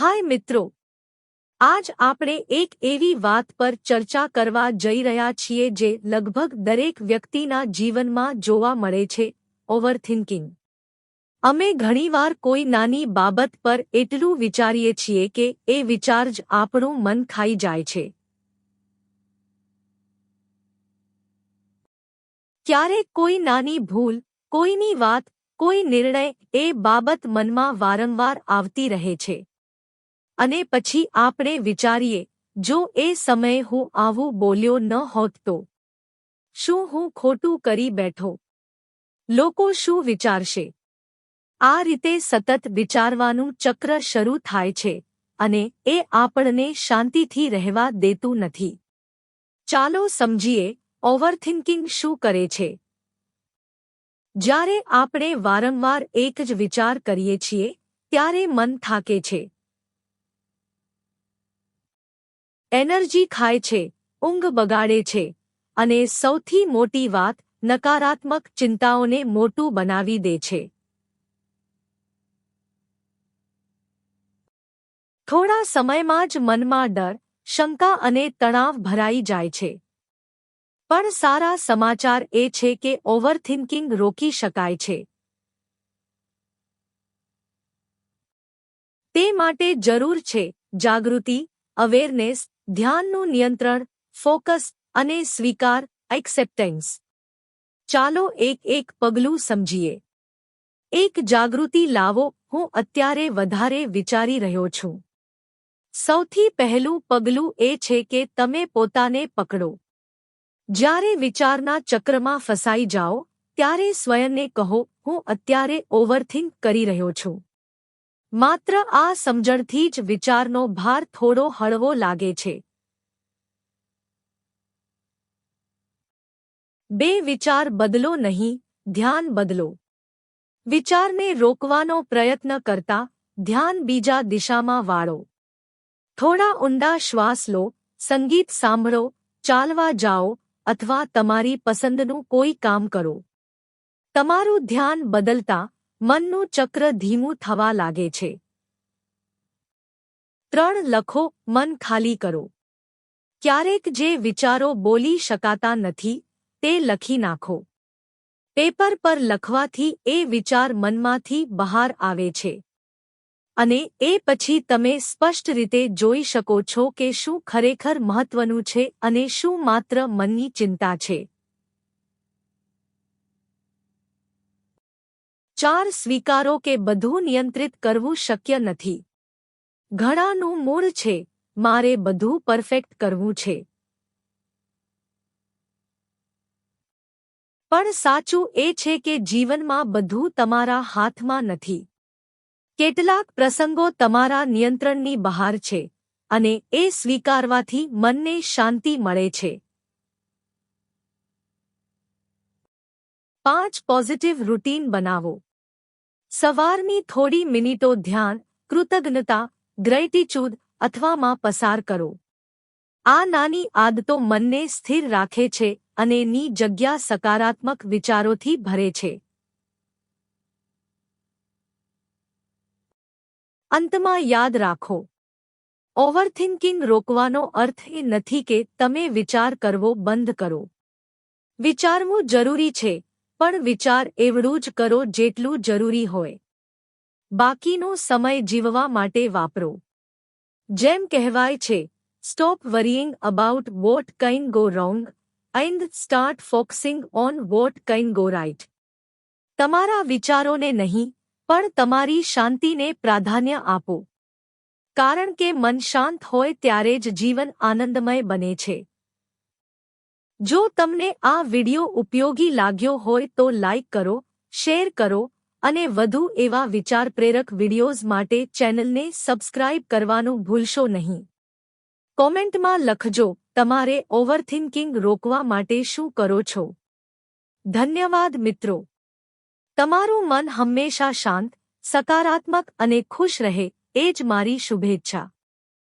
હાય મિત્રો. આજ આપણે એક એવી વાત પર ચર્ચા કરવા જઈ રહ્યા છીએ જે લગભગ દરેક વ્યક્તિના જીવનમાં જોવા મળે છે ઓવરથિંકિંગ અમે ઘણીવાર કોઈ નાની બાબત પર એટલું વિચારીએ છીએ કે એ વિચાર જ આપણું મન ખાઈ જાય છે. ક્યારેક કોઈ નાની ભૂલ, કોઈની વાત, કોઈ નિર્ણય એ બાબત મનમાં વારંવાર આવતી રહે છે. અને પછી આપણે વિચારીએ, જો એ સમયે હું આવું બોલ્યો ન હોત તો? શું હું ખોટું કરી બેઠો? લોકો શું વિચારશે? આ રીતે સતત વિચારવાનું ચક્ર શરૂ થાય છે અને એ આપણને શાંતિથી રહેવા દેતું નથી. ચાલો સમજીએ, ઓવરથિંકિંગ શું કરે છે? જ્યારે આપણે વારંવાર એક જ વિચાર કરીએ છીએ, ત્યારે મન થાકે છે. એનર્જી ખાય છે, ઊંઘ બગાડે છે અને સૌથી મોટી વાત નકારાત્મક ચિંતાઓને મોટું બનાવી દે છે. થોડા સમયમાં જ મનમાં ડર, શંકા અને તણાવ ભરાઈ જાય છે. પણ સારા સમાચાર એ છે કે ઓવરથિંકિંગ રોકી શકાય છે. તે માટે જરૂર છે જાગૃતિ, અવેરનેસ ધ્યાનનું નિયંત્રણ, ફોકસ અને સ્વીકાર એક્સેપ્ટન્સ ચાલો એક એક પગલું સમજીએ. એક જાગૃતિ લાવો, હું અત્યારે વધારે વિચારી રહ્યો છું. સૌથી પહેલું પગલું એ છે કે તમે પોતાને પકડો. જ્યારે વિચારના ચક્રમાં ફસાઈ જાઓ, ત્યારે સ્વયંને કહો, હું અત્યારે ઓવરથિંક કરી રહ્યો છું. માત્ર આ સમજણથી જ વિચારનો ભાર થોડો હળવો લાગે છે. બે વિચાર બદલો નહીં, ધ્યાન બદલો. વિચારને રોકવાનો પ્રયત્ન કરતા, ધ્યાન બીજા દિશામાં વાળો. થોડા ઊંડા શ્વાસ લો, સંગીત સાંભળો, ચાલવા જાઓ, અથવા તમારી પસંદનું કોઈ કામ કરો. તમારું ધ્યાન બદલતા મનનું ચક્ર ધીમું થવા લાગે છે. ત્રણ લખો, મન ખાલી કરો. ક્યારેક જે વિચારો બોલી શકાતા નથી, તે લખી નાખો. પેપર પર લખવાથી એ વિચાર મનમાંથી બહાર આવે છે. અને એ પછી તમે સ્પષ્ટ રીતે જોઈ શકો છો કે શું ખરેખર મહત્વનું છે અને શું માત્ર મનની ચિંતા છે. ચાર સ્વીકારો કે બધું નિયંત્રિત કરવું શક્ય નથી. ઘણાનું મૂળ છે, મારે બધું પરફેક્ટ કરવું છે. પણ સાચું એ છે કે જીવનમાં બધું તમારા હાથમાં નથી. કેટલાક પ્રસંગો તમારા નિયંત્રણની બહાર છે, અને એ સ્વીકારવાથી મનને શાંતિ મળે છે. પાંચ પોઝિટિવ રૂટીન બનાવો. સવારની થોડી મિનિટો ધ્યાન, કૃતજ્ઞતા ગ્રેટિચ્યુડ અથવામાં પસાર કરો. આ નાની આદતો મનને સ્થિર રાખે છે અને ની જગ્યા સકારાત્મક વિચારોથી ભરે છે. અંતમાં યાદ રાખો. ઓવરથિંકિંગ રોકવાનો અર્થ એ નથી કે તમે વિચાર કરવો બંધ કરો. વિચારવું જરૂરી છે. પણ વિચાર એવડું જ કરો જેટલું જરૂરી હોય. બાકીનો સમય જીવવા માટે વાપરો. જેમ કહેવાય છે stop worrying about what can go wrong and start focusing on what can go right તમારા વિચારોને નહીં, પણ તમારી શાંતિને પ્રાધાન્ય આપો. કારણ કે મન શાંત હોય ત્યારે જ જીવન આનંદમય બને છે. જો તમને આ વિડિયો ઉપયોગી લાગ્યો હોય તો લાઇક કરો, શેર કરો અને વધુ એવા વિચાર પ્રેરક વિડિયોઝ માટે ચેનલને સબસ્ક્રાઇબ કરવાનું ભૂલશો નહીં. કોમેન્ટમાં લખજો, તમારે ઓવરથિંકિંગ રોકવા માટે શું કરો છો? ધન્યવાદ મિત્રો. તમારું મન હંમેશા શાંત, સકારાત્મક અને ખુશ રહે, એ જ મારી શુભેચ્છા.